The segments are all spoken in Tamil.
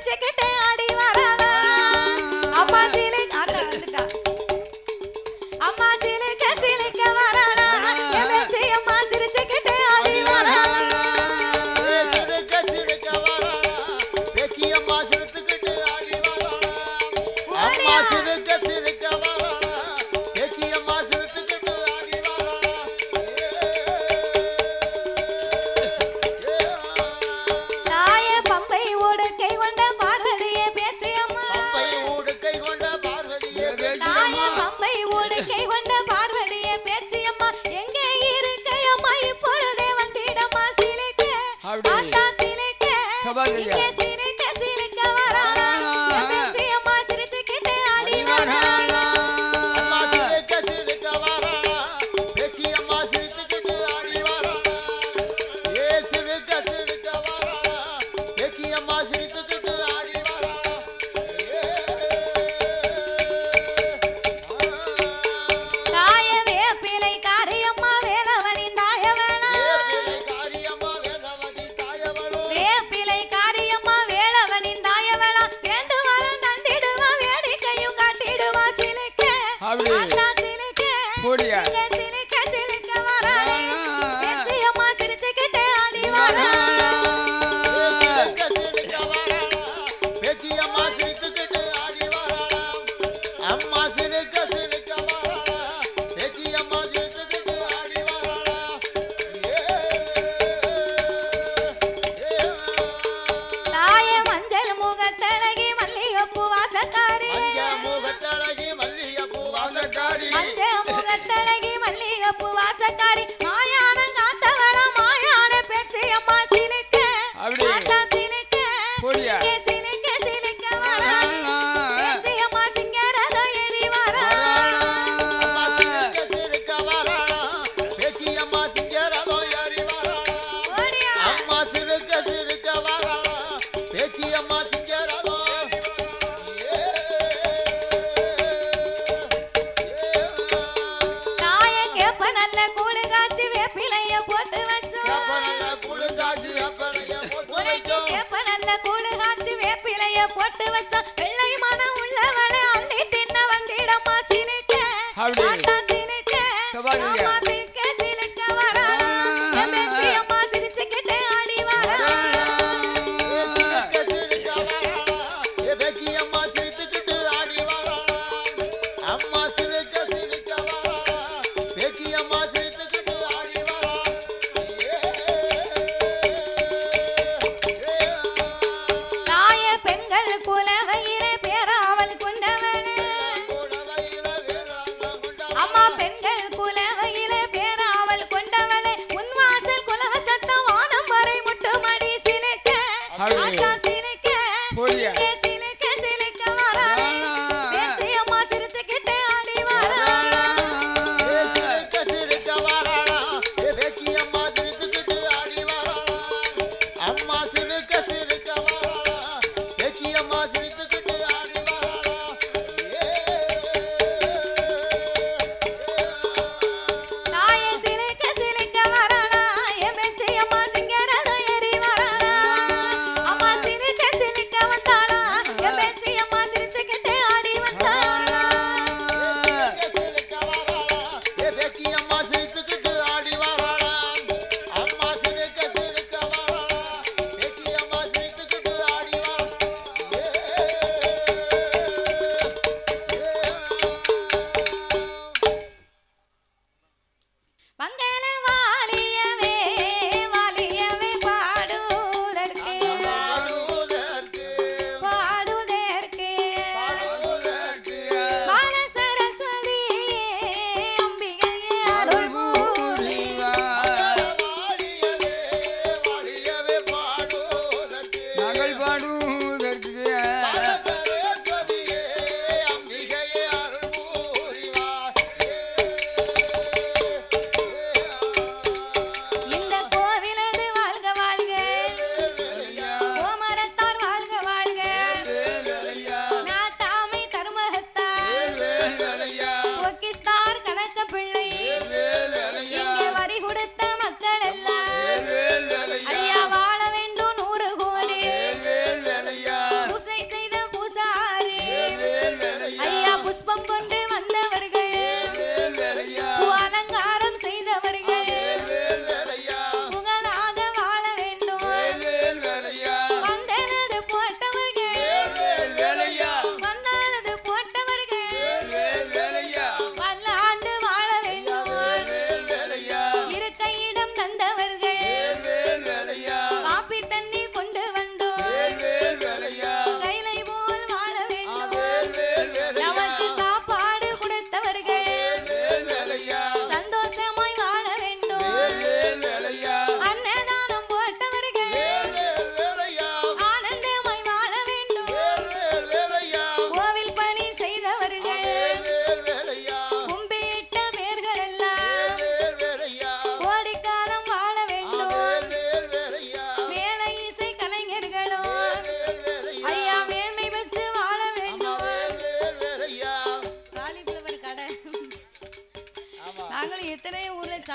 ticket. கூழு காய்ச்சி வேப்பிலைய போட்டு வச்சா வெள்ளை மனம் உள்ளவளை அள்ளி தின்ன வந்திடமா Hallelujah.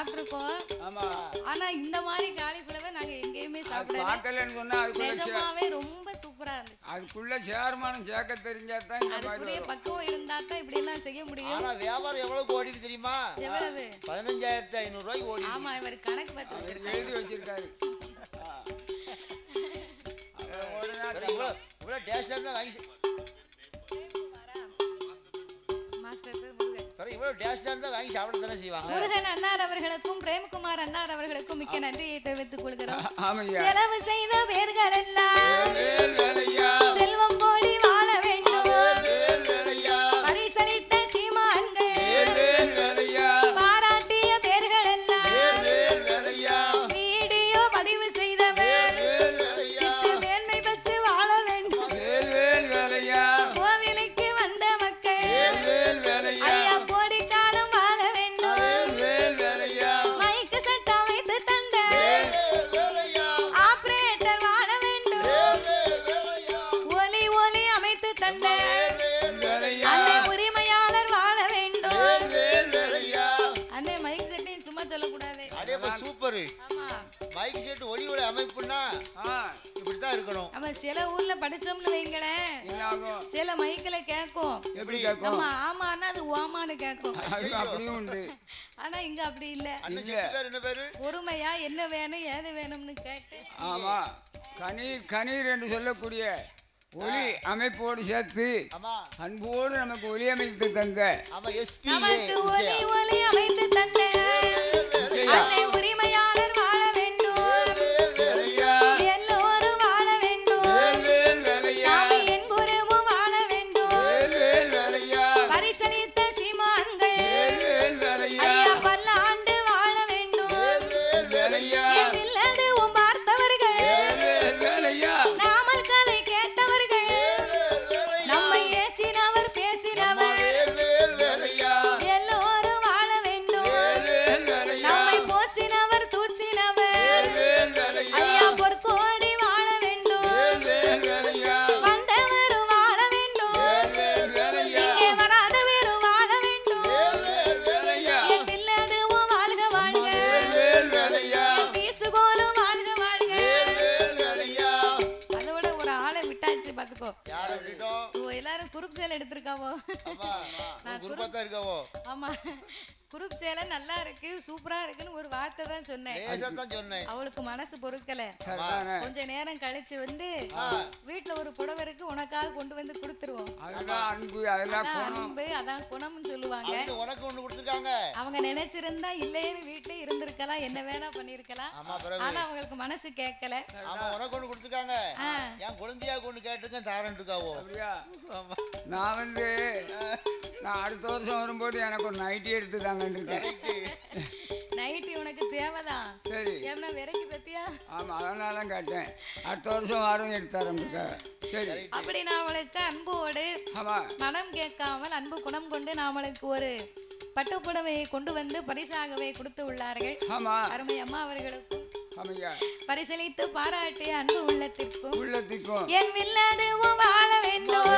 சாப்பிட்டுருக்கோம். ஆமா. ஆனா இந்த மாதிரி காலிஃபிளவர் நாங்க எங்கேயுமே அது சாப்பிடல. பார்க்கலன்னு சொன்னா அதுக்குள்ள சே- நிஜமாவே ரொம்ப சூப்பரா இருந்துச்சு. அதுக்குள்ள சேர்மானம் சேர்க்க தெரிஞ்சா தான் அதுக்குரிய. பக்குவம் இருந்தா தான் இப்படி எல்லாம் செய்ய முடியும். ஆனா வியாபாரம் எவ்வளவுக்கு ஓடிட்டு தெரியுமா? எவ்வளவு? பதினஞ்சாயிரத்தி ஐநூறு ரூபாய்க்கு ஓடி ஆமா இவர் கணக்கு பார்த்து எழுதி வச்சிருக்காரு. இவ்வளவு இவ்வளவு டேஸ்டா தான் வாங்கி இவ்வளவு டேஸ்டா தான் வாங்கி சாப்பிட தானே செய்வாங்க. முருகன் அண்ணார் அவர்களுக்கும் பிரேம்குமார் அண்ணார் அவர்களுக்கும் மிக்க நன்றியை தெரிவித்துக் கொள்கிறோம். செலவு செய்த பேர்கள் எல்லாம் மைக் செட் ஒளி ஒளி அமைப்புன்னா இப்படித்தான் இருக்கணும். நம்ம சில ஊர்ல படிச்சோம்னு வைங்களேன். சில மைக்கில கேட்கும். எப்படி கேட்கும்? நம்ம ஆமான்னா அது ஓமான்னு கேட்கும். அது அப்படியும் உண்டு. ஆனா இங்க அப்படி இல்ல. என்ன பேரு? பொறுமையா என்ன வேணும் ஏது வேணும்னு கேட்டு. ஆமா. கணீர் கணீர் என்று சொல்லக்கூடிய ஒளி அமைப்போடு சேர்த்து ஆமா. அன்போடு நமக்கு ஒளி அமைத்து நமக்கு ஒலி ஒலி அமைத்து தந்த அன்னை எல்லாரும் குரூப் சேலை எடுத்திருக்காவோ நான் குருப்பா தான் இருக்கவோ? ஆமா. குரூப் சேலை நல்லா இருக்கு சூப்பரா இருக்குன்னு ஒரு வார்த்தை தான் சொன்னேன். லேசா தான் சொன்னேன். அவளுக்கு மனசு பொறுக்கல. கொஞ்ச நேரம் கழிச்சு வந்து வீட்ல ஒரு புடவை இருக்கு உனக்காக கொண்டு வந்து கொடுத்துருவோம். அதுதான் அன்பு அதான் குணம்னு சொல்லுவாங்க. உனக்கு ஒண்ணு கொடுத்துருக்காங்க. அவங்க நினைச்சிருந்தா இல்லையேன்னு வீட்ல இருந்திருக்கலாம் என்ன வேணா பண்ணிருக்கலாம். ஆனா அவங்களுக்கு மனசு கேட்கல. உனக்கு ஒண்ணு கொடுத்துருக்காங்க. என் குழந்தையா கொண்டு கேட்டிருக்கேன் தாரன் இருக்காவோ? நான் வந்து நான் அடுத்த வருஷம் வரும்போது எனக்கு ஒரு நைட்டி எடுத்து இருக்கேன் நைட்டு உனக்கு தேவைதான். சரி. ஏன்னா விறகு பத்தியா? ஆமாம் அதனால தான் கேட்டேன். அடுத்த வருஷம் வாரம் எடுத்து ஆரம்பிக்க சரி. அப்படி நான் அவளுக்கு அன்போடு ஆமாம் மனம் கேட்காமல் அன்பு குணம் கொண்டு நாமளுக்கு ஒரு பட்டு புடவையை கொண்டு வந்து பரிசாகவே கொடுத்து உள்ளார்கள். ஆமாம் அருமை அம்மா அவர்களுக்கும். ஆமையா. பரிசளித்து பாராட்டிய அன்பு உள்ளத்திற்கும். உள்ளத்திற்கும். என் வில்லதுவும் வாழ வேண்டும்.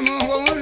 vamos, vamos